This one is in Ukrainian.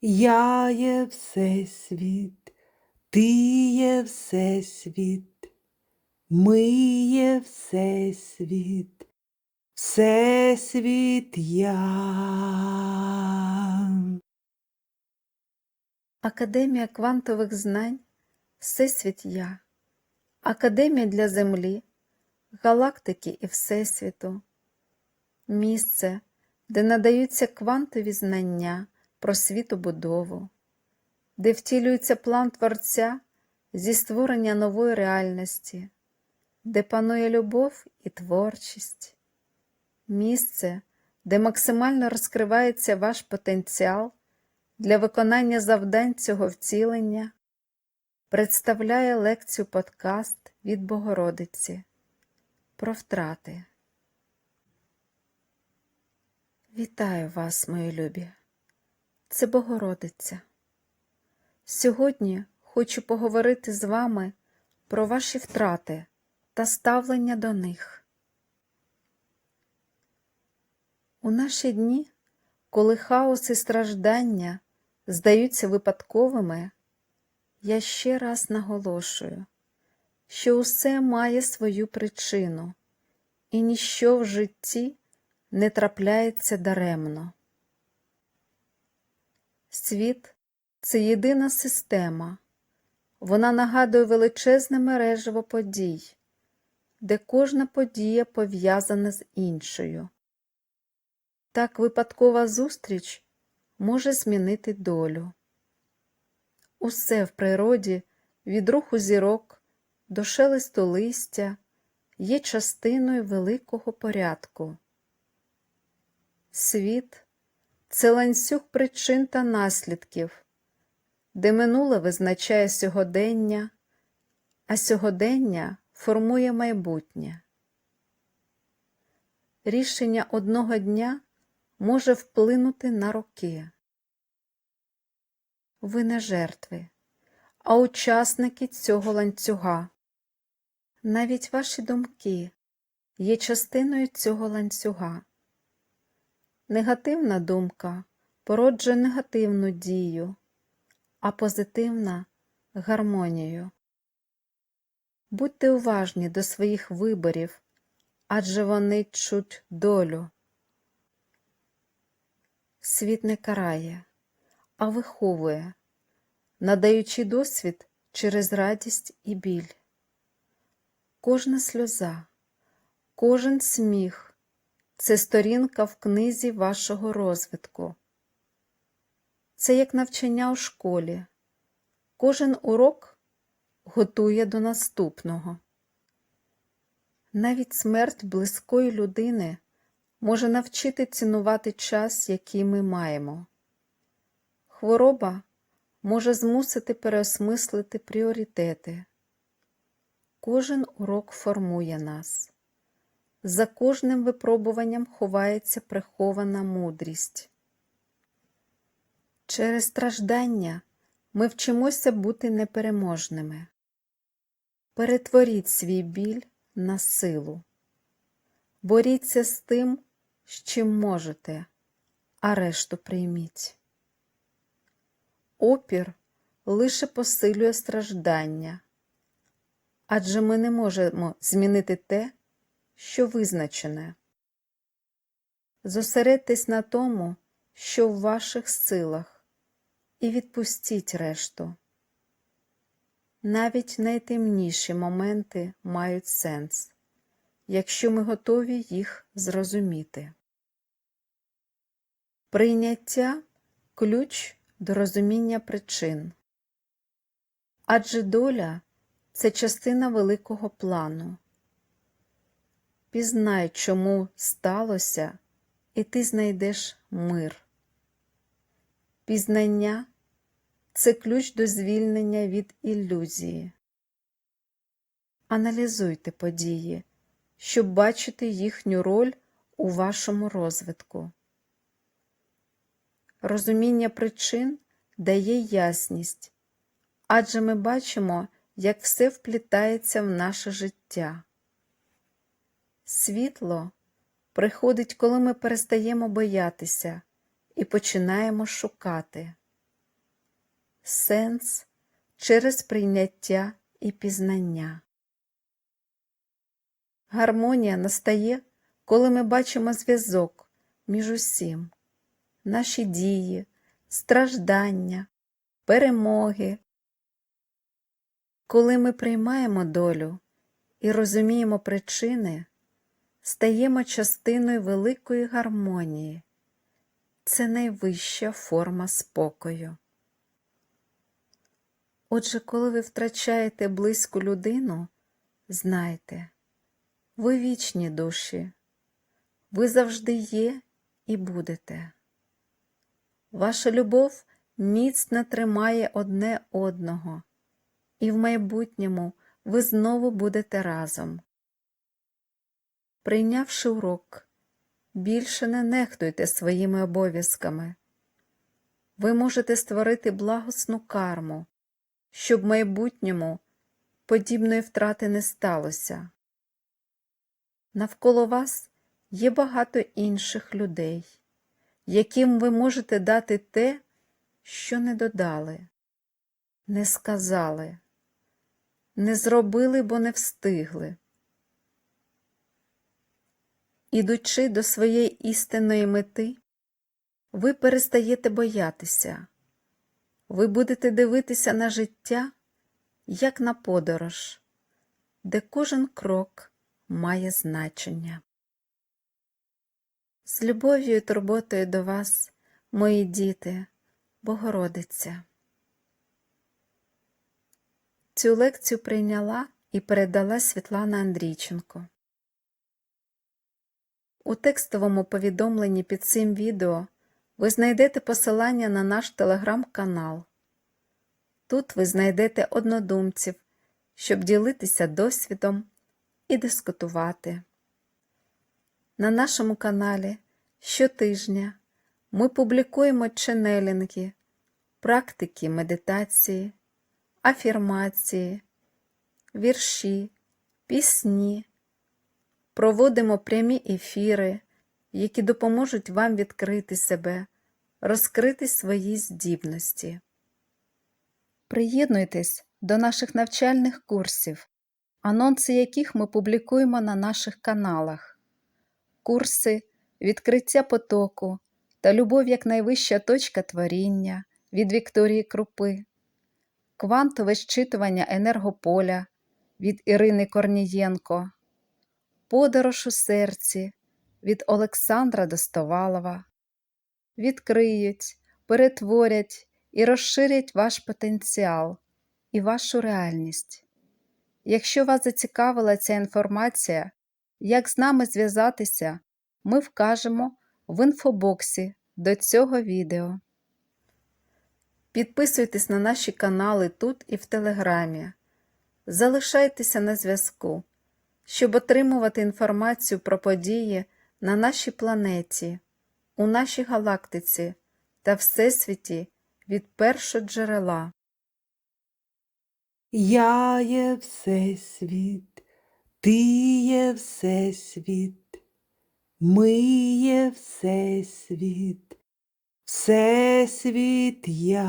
Я є Всесвіт, ти є Всесвіт, ми є Всесвіт, Всесвіт я. Академія квантових знань Всесвіт Я, Академія для Землі, галактики і Всесвіту, місце, де надаються квантові знання про світобудову, де втілюється план Творця зі створення нової реальності, де панує любов і творчість, місце, де максимально розкривається ваш потенціал для виконання завдань цього вцілення представляє лекцію подкаст від Богородиці про втрати. Вітаю вас, мої любі! Це Богородиця. Сьогодні хочу поговорити з вами про ваші втрати та ставлення до них. У наші дні, коли хаос і страждання здаються випадковими, я ще раз наголошую, що усе має свою причину, і ніщо в житті не трапляється даремно. Світ це єдина система, вона нагадує величезне мережево подій, де кожна подія пов'язана з іншою. Так випадкова зустріч може змінити долю. Усе в природі від руху зірок до шелесту листя є частиною великого порядку. Світ це ланцюг причин та наслідків, де минуле визначає сьогодення, а сьогодення формує майбутнє. Рішення одного дня може вплинути на роки. Ви не жертви, а учасники цього ланцюга. Навіть ваші думки є частиною цього ланцюга. Негативна думка породжує негативну дію, а позитивна гармонію. Будьте уважні до своїх виборів, адже вони чуть долю. Світ не карає, а виховує, надаючи досвід через радість і біль. Кожна сльоза, кожен сміх це сторінка в книзі вашого розвитку. Це як навчання у школі. Кожен урок готує до наступного. Навіть смерть близької людини може навчити цінувати час, який ми маємо. Хвороба може змусити переосмислити пріоритети. Кожен урок формує нас. За кожним випробуванням ховається прихована мудрість. Через страждання ми вчимося бути непереможними. Перетворіть свій біль на силу. Боріться з тим, з чим можете, а решту прийміть. Опір лише посилює страждання, адже ми не можемо змінити те, що визначене. Зосередьтесь на тому, що в ваших силах, і відпустіть решту. Навіть найтемніші моменти мають сенс, якщо ми готові їх зрозуміти. Прийняття ключ до розуміння причин. Адже доля це частина великого плану. Пізнай, чому сталося, і ти знайдеш мир. Пізнання це ключ до звільнення від ілюзії. Аналізуйте події, щоб бачити їхню роль у вашому розвитку. Розуміння причин дає ясність, адже ми бачимо, як все вплітається в наше життя. Світло приходить, коли ми перестаємо боятися і починаємо шукати. сенс через прийняття і пізнання. Гармонія настає, коли ми бачимо зв'язок між усім, наші дії, страждання, перемоги. Коли ми приймаємо долю і розуміємо причини, стаємо частиною великої гармонії. Це найвища форма спокою. Отже, коли ви втрачаєте близьку людину, знайте, ви вічні душі, ви завжди є і будете. Ваша любов міцно тримає одне одного, і в майбутньому ви знову будете разом. Прийнявши урок, більше не нехтуйте своїми обов'язками. Ви можете створити благосну карму, щоб в майбутньому подібної втрати не сталося. Навколо вас є багато інших людей, яким ви можете дати те, що не додали, не сказали, не зробили, бо не встигли. Ідучи до своєї істинної мети, ви перестаєте боятися, ви будете дивитися на життя, як на подорож, де кожен крок має значення. З любов'ю і турботою до вас, мої діти, Богородиця. Цю лекцію прийняла і передала Світлана Андрійченко. У текстовому повідомленні під цим відео ви знайдете посилання на наш телеграм-канал. Тут ви знайдете однодумців, щоб ділитися досвідом і дискутувати. На нашому каналі щотижня ми публікуємо ченелінги, практики медитації, афірмації, вірші, пісні проводимо прямі ефіри, які допоможуть вам відкрити себе, розкрити свої здібності. Приєднуйтесь до наших навчальних курсів, анонси яких ми публікуємо на наших каналах. Курси відкриття потоку та любов як найвища точка творіння від Вікторії Крупи, квантове щитування енергополя від Ірини Корнієнко. Подорож у серці від Олександра Достовалова відкриють, перетворять і розширять ваш потенціал і вашу реальність. Якщо вас зацікавила ця інформація, як з нами зв'язатися, ми вкажемо в інфобоксі до цього відео. Підписуйтесь на наші канали тут і в Телеграмі. Залишайтеся на зв'язку щоб отримувати інформацію про події на нашій планеті, у нашій галактиці та Всесвіті від першоджерела. Я є Всесвіт, ти є Всесвіт, ми є Всесвіт, Всесвіт я.